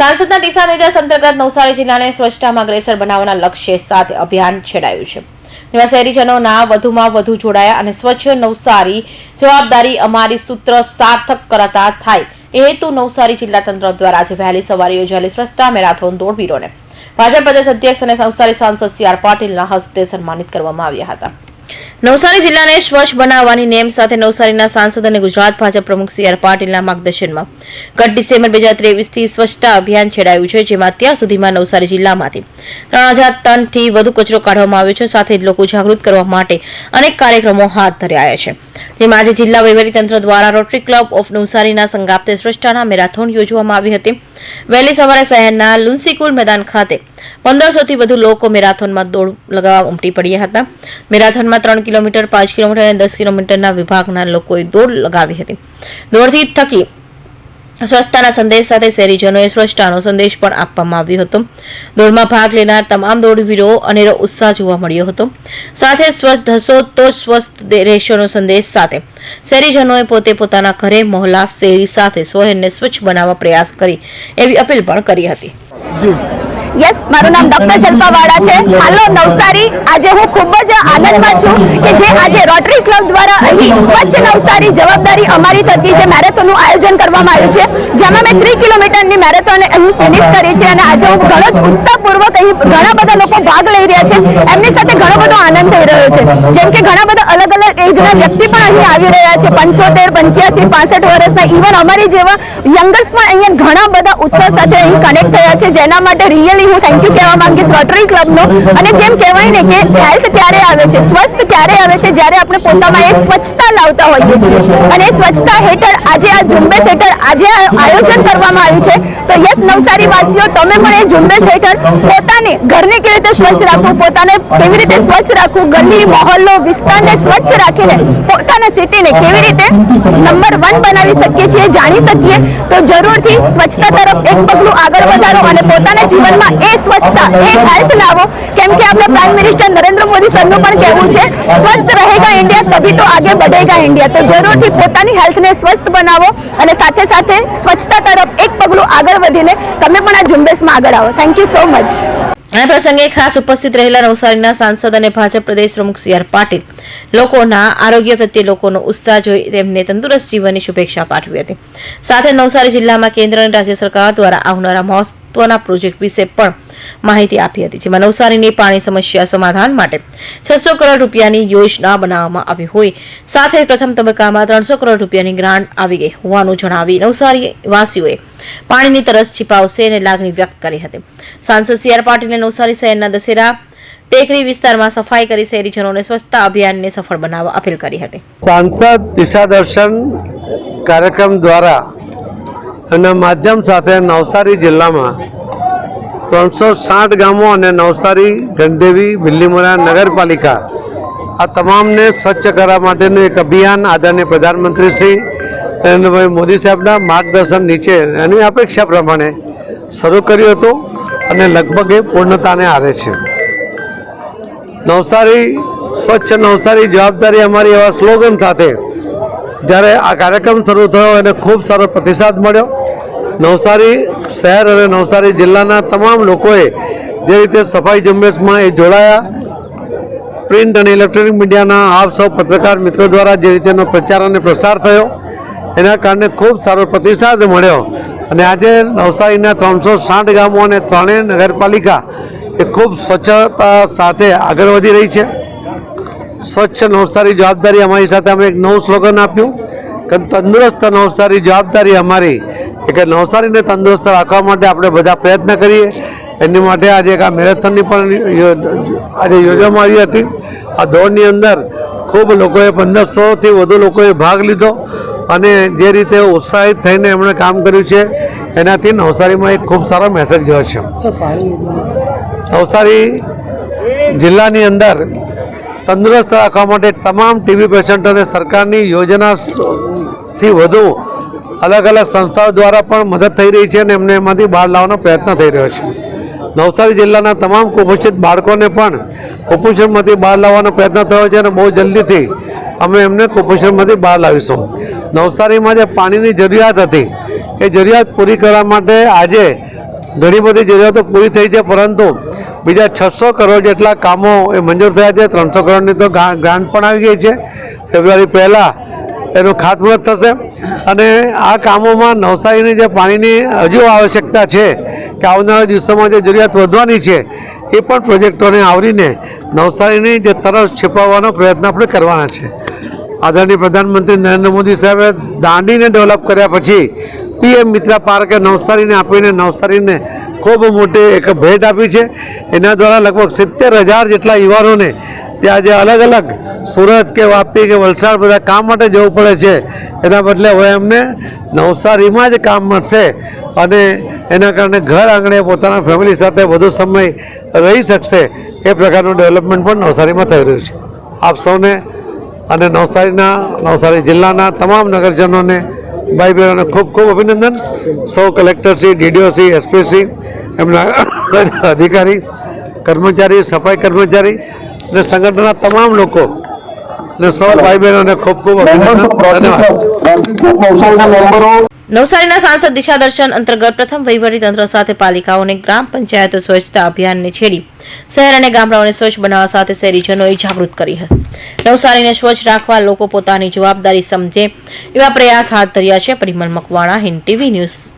સાંસદના દિશા નિર્દેશ અંતર્ગત નવસારી જિલ્લાને સ્વચ્છતામાં અગ્રેસર બનાવવાના લક્ષ્ય સાથે અભિયાન છેડાયું છે. જેમાં શહેરીજનોના વધુમાં વધુ જોડાયા અને સ્વચ્છ નવસારી જવાબદારી અમારી સૂત્ર સાર્થક કરતા થાય એ હેતુ નવસારી જિલ્લા તંત્ર દ્વારા આજે વહેલી સવારે યોજાયેલી સ્વચ્છતા મેરાથોન દોડવીરોને ભાજપ પ્રદેશ અધ્યક્ષ અને નવસારી સાંસદ સી આર પાટીલના હસ્તે સન્માનિત કરવામાં આવ્યા હતા. નવસારી જિલ્લાને સ્વચ્છ બનાવવાની નેમ સાથે નવસારીના સાંસદ અને ગુજરાત ભાજપ પ્રમુખ સી આર પાટીલના માર્ગદર્શનમાં. ગત ડિસેમ્બર બે હજાર ત્રેવીસથી સ્વચ્છતા અભિયાન છેડાયું છે, જેમાં અત્યાર સુધીમાં નવસારી જિલ્લામાંથી ત્રણ હજાર ટનથી વધુ કચરો કાઢવામાં આવ્યો છે, સાથે લોકો જાગૃત કરવા માટે અનેક કાર્યક્રમો હાથ ધર્યા છે. જેમાં આજે જિલ્લા વહીવટીતંત્ર દ્વારા રોટરી ક્લબ ઓફ નવસારીના સંગાપ્તે સ્વચ્છતાના મેરાથોન યોજવામાં આવી હતી. વહેલી સવારે શહેરના લુન્સીકુલ મેદાન ખાતે પંદરસોથી વધુ લોકો મેરાથોનમાં દોડ લગાવવા ઉમટી પડ્યા હતા. મેરાથોનમાં ત્રણ કિલોમીટર, પાંચ કિલોમીટર અને દસ કિલોમીટરના વિભાગના લોકોએ દોડ લગાવી હતી. દોડથી થકી સ્વચ્છતાના સંદેશ સાથે શહેરીજનોએ સ્વચ્છતાનો સંદેશ પણ આપવામાં આવ્યો હતો. દોડમાં ભાગ લેનાર તમામ દોડવીરો અનેરો ઉત્સાહ જોવા મળ્યો હતો. સાથે સ્વસ્થ હશો તો સ્વસ્થ રહેશોનો સંદેશ સાથે. શહેરીજનોએ પોતે પોતાના ઘરે મોહલ્લા શેરી સાથે શહેરને સ્વચ્છ બનાવવા પ્રયાસ કરી એવી અપીલ પણ કરી હતી. યસ મારું નામ ડોક્ટર જલ્પાવાડા છે. હાલો, નવસારી. આજે હું ખૂબ જ આનંદમાં છું કે જે આજે રોટરી ક્લબ દ્વારા અહીં સ્વચ્છ નવસારી જવાબદારી અમારી થકી જે મેરેથોનનું આયોજન કરવામાં આવ્યું છે, જેમાં મેં ત્રીસ કિલોમીટરની મેરેથોન અહીં ફિનિશ કરી છે અને આજે હું ઘણો જ ઉત્સાહપૂર્વક અહીં ઘણા બધા લોકો ભાગ લઈ રહ્યા છે. એમની સાથે ઘણો બધો આનંદ થઈ રહ્યો છે. જેમ કે ઘણા બધા અલગ અલગ એજના વ્યક્તિ પણ અહીં આવી રહ્યા છે. પંચોતેર, પંચ્યાસી, પાસઠ વર્ષના ઇવન અમારી જેવા યંગર્સ પણ અહીંયા ઘણા બધા ઉત્સાહ સાથે અહીં કનેક્ટ થયા છે. જેના માટે રિયલી હું થેન્ક યુ કહેવા માંગીશ રોટરી ક્લબનો અને જેમ કહેવાય ને કે હેલ્થ ક્યારે આવે છે, સ્વસ્થ ક્યારે આવે છે, જ્યારે આપણે પોતામાં એ સ્વચ્છતા લાવતા હોઈએ છીએ. અને સ્વચ્છતા હેઠળ આજે આ ઝુંબેશ હેઠળ આજે આયોજન કરવામાં આવ્યું છે. તો યસ નવસારી વાસીઓ તમે પણ એ ઝુંબેશ હેઠળ પોતાને ઘરને કેવી રીતે સ્વચ્છ રાખવું, પોતાને કેવી રીતે સ્વચ્છ રાખવું ગલી મહોલ્લો, વિસ્તારને સ્વચ્છ રાખીને પોતાના સિટીને કેવી રીતે નંબર વન બનાવી શકીએ છીએ, જાણી શકીએ. તો જરૂરથી સ્વચ્છતા તરફ એક પગલું આગળ વધારો અને પોતાના જીવનમાં એ સ્વચ્છતા એ હેલ્થ લાવો કેમ કે આપણે પ્રાઇમ મિનિસ્ટર નરેન્દ્ર મોદી સરનું પણ કહેવું છે સ્વસ્થ રહેગા ઇન્ડિયા તભી તો આગે बढ़ेगा ઇન્ડિયા તો જરૂરથી પોતાની હેલ્થને સ્વસ્થ બનાવો અને સાથે સાથે સ્વચ્છતા તરફ એક પગલું આગળ વધીને તમે પણ આ ઝુંબેશમાં આગળ આવો થેન્ક યુ સો મચ આ પ્રસંગે ખાસ ઉપસ્થિત રહેલા નવસારીના સાંસદ અને ભાજપ પ્રદેશ પ્રમુખ સી આર પાટીલ લોકોના આરોગ્ય પ્રત્યે લોકોનો ઉત્સાહ જોઈ તેમને તંદુરસ્ત જીવનની શુભેચ્છા પાઠવી હતી સાથે નવસારી જિલ્લામાં કેન્દ્ર અને રાજ્ય સરકાર દ્વારા આવનારા મહત્વના પ્રોજેક્ટ વિશે પણ માહિતી આપી હતી, જેમાં નવસારીની પાણી સમસ્યા સમાધાન માટે છસો કરોડ રૂપિયાની યોજના બનાવવામાં આવી હોય. સાથે પ્રથમ તબક્કામાં ત્રણસો કરોડ રૂપિયાની ગ્રાન્ટ આવી ગઈ હોવાનું જણાવી નવસારી વાસીઓએ પાણીની તરસ છીપાવશે અને લાગણી વ્યક્ત કરી હતી. સાંસદ સી આર પાટીલે નવસારી શહેરના દશેરા ટેકરી વિસ્તારમાં સફાઈ કરી શહેરીજનોને સ્વચ્છતા અભિયાનને સફળ બનાવવા અપીલ કરી હતી. સાંસદ દિશા દર્શન કાર્યક્રમ દ્વારા અને માધ્યમ સાથે નવસારી જિલ્લામાં ત્રણસો સાઠ ગામો અને નવસારી ગંધેવી બિલ્લીમોરા, નગરપાલિકા આ તમામને સ્વચ્છ કરવા માટેનું એક અભિયાન આદરણીય પ્રધાનમંત્રી શ્રી નરેન્દ્રભાઈ મોદી સાહેબના માર્ગદર્શન નીચે એની અપેક્ષા પ્રમાણે શરૂ કર્યું હતું અને લગભગ એ પૂર્ણતાને આરે છે. નવસારી, સ્વચ્છ નવસારી જવાબદારી અમારી એવા સ્લોગન સાથે જ્યારે આ કાર્યક્રમ શરૂ થયો એને ખૂબ સારો પ્રતિસાદ મળ્યો, નવસારી શહેર અને નવસારી જિલ્લાના તમામ લોકોએ જે રીતે સફાઈ ઝુંબેશમાં એ જોડાયા. પ્રિન્ટ અને ઇલેક્ટ્રોનિક મીડિયાના આપ સૌ પત્રકાર મિત્રો દ્વારા જે રીતેનો પ્રચાર અને પ્રસાર થયો, એના કારણે ખૂબ સારો પ્રતિસાદ મળ્યો. અને આજે નવસારીના ત્રણસો ગામો અને ત્રણેય નગરપાલિકા એ ખૂબ સ્વચ્છતા સાથે આગળ વધી રહી છે. સ્વચ્છ નવસારી જવાબદારી અમારી સાથે અમે એક નવું સ્લોગન આપ્યું. કે તંદુરસ્ત નવસારી જવાબદારી અમારી. એટલે નવસારીને તંદુરસ્ત રાખવા માટે આપણે બધા પ્રયત્ન કરીએ. એની માટે આજે એક આ મેરેથોનની પણ આજે યોજવામાં આવી હતી. આ દોડની અંદર ખૂબ લોકોએ પંદરસોથી વધુ લોકોએ ભાગ લીધો અને જે રીતે ઉત્સાહિત થઈને એમણે કામ કર્યું છે એનાથી નવસારીમાં એક ખૂબ સારો મેસેજ ગયો છે. નવસારી જિલ્લાની અંદર તંદુરસ્ત રાખવા માટે તમામ ટીબી પેશન્ટોને સરકારની યોજનાથી વધુ અલગ અલગ સંસ્થાઓ દ્વારા પણ મદદ થઈ રહી છે અને એમને એમાંથી બહાર લાવવાનો પ્રયત્ન થઈ રહ્યો છે. નવસારી જિલ્લાના તમામ કુપોષિત બાળકોને પણ કુપોષણમાંથી બહાર લાવવાનો પ્રયત્ન થયો છે અને બહુ જલ્દીથી અમે એમને કુપોષણમાંથી બહાર લાવીશું. નવસારીમાં જે પાણીની જરૂરિયાત હતી, એ જરૂરિયાત પૂરી કરવા માટે આજે ઘણી બધી જરૂરિયાતો પૂરી થઈ છે, પરંતુ બીજા છસો કરોડ જેટલા કામો એ મંજૂર થયા છે. ત્રણસો કરોડની તો ગ્રા- ગ્રાન્ટ પણ આવી ગઈ છે. ફેબ્રુઆરી પહેલાં એનું ખાતમુહૂર્ત થશે. અને આ કામોમાં નવસારીની જે પાણીની હજુ આવશ્યકતા છે કે આવનારા દિવસોમાં જે જરૂરિયાત વધવાની છે, એ પણ પ્રોજેક્ટોને આવરીને નવસારીની જે તરસ छिपाવવાનો પ્રયત્ન આપણે કરવાના છે. આદરણીય પ્રધાનમંત્રી નરેન્દ્ર મોદી સાહેબે દાંડીને ડેવલપ કર્યા પછી પીએમ મિત્રા પાર્કે નવસારીને આપીને નવસારીને ખૂબ મોટી એક ભેટ આપી છે. એના દ્વારા લગભગ સિત્તેર હજાર જેટલા યુવાનોને ત્યાં જે અલગ અલગ સુરત કે વાપી કે વલસાડ બધા કામ માટે જવું પડે છે. એના બદલે હવે એમને નવસારીમાં જ કામ મળશે અને એના કારણે ઘર આંગણે પોતાના ફેમિલી સાથે વધુ સમય રહી શકશે. એ પ્રકારનું ડેવલપમેન્ટ પણ નવસારીમાં થઈ રહ્યું છે. આપ સૌને અને નવસારીના, નવસારી જિલ્લાના તમામ નગરજનોને ભાઈ બહેનોને ખૂબ ખૂબ અભિનંદન. સૌ કલેક્ટરશ્રી ડીડીઓશ્રી એસપીશ્રી એમના અધિકારી કર્મચારી સફાઈ કર્મચારી અને સંગઠનના તમામ લોકો ને સૌ ભાઈ બહેનોને ખૂબ ખૂબ અભિનંદન. ધન્યવાદ. નવસારીના સાંસદ દિશા દર્શન અંતર્ગત પ્રથમ તંત્ર સાથે પાલિકાઓને ગ્રામ પંચાયતો સ્વચ્છતા અભિયાનને છેડી શહેર અને ગામડાઓને સ્વચ્છ બનાવવા સાથે શહેરીજનોએ જાગૃત કરી હતી. નવસારીને સ્વચ્છ રાખવા લોકો પોતાની જવાબદારી સમજે એવા પ્રયાસ હાથ ધર્યા છે. Parimal Makwana, Hind TV news.